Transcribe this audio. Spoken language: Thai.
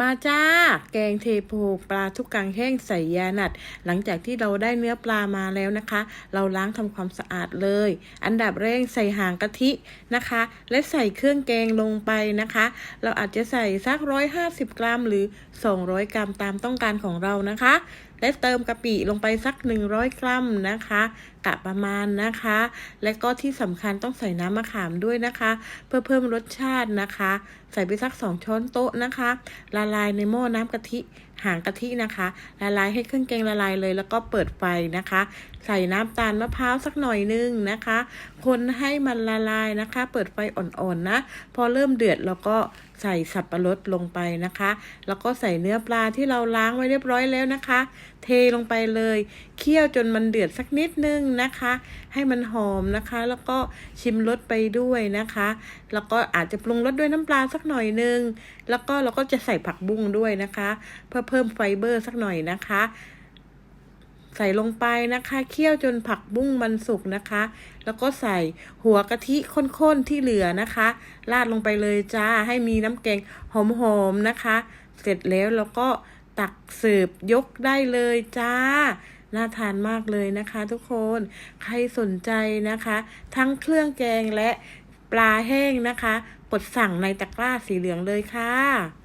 มาจ้า แกงเทโพปลาทุกกังแห้งใส่ยาหนัด หลังจากที่เราได้เนื้อปลามาแล้วนะคะ เราล้างทำความสะอาดเลย อันดับแรกใส่หางกะทินะคะ และใส่เครื่องแกงลงไปนะคะ เราอาจจะใส่สักร้อยห้าสิบกรัมหรือ200กรัมตามต้องการของเรานะคะ และเติมกะปิลงไปสัก 100 กรัมนะคะกะประมาณนะคะ และก็ที่สำคัญต้องใส่น้ำมะขามด้วยนะคะ เพื่อเพิ่มรสชาตินะคะ ใส่ไปสัก 2 ช้อนโต๊ะนะคะ ละลายในหม้อน้ำกะทิหางกะทินะคะ ละลายให้เครื่องแกงละลายเลย แล้วก็เปิดไฟนะคะ ใส่น้ำตาลมะพร้าวสักหน่อยนึงนะคะ คนให้มันละลายนะคะ เปิดไฟอ่อนๆนะพอเริ่มเดือดเราก็ ใส่สับปะรดลงไปนะคะ แล้วก็ใส่เนื้อปลาที่เราล้างไว้เรียบร้อยแล้วนะคะ เทลงไปเลยเคี่ยวจนมันเดือดสักนิดนึงนะคะ ให้มันหอมนะคะ แล้วก็ชิมรสไปด้วยนะคะ แล้วก็อาจจะปรุงรสด้วยน้ำปลาสักหน่อยนึง แล้วก็เราก็จะใส่ผักบุ้งด้วยนะคะ เพื่อเพิ่มไฟเบอร์สักหน่อยนะคะ ใส่ลงไปนะคะเคี่ยวจนผักบุ้งมันสุกนะคะ แล้วก็ใส่หัวกะทิข้นๆที่เหลือนะคะ ราดลงไปเลยจ้าให้มีน้ำแกงหอมๆนะคะ เสร็จแล้วเราก็ตักเสิร์ฟยกได้เลยจ้าน่าทานมากเลยนะคะทุกคนใครสนใจนะคะ ทั้งเครื่องแกงและปลาแห้งนะคะ กดสั่งในตะกร้าสีเหลืองเลยค่ะ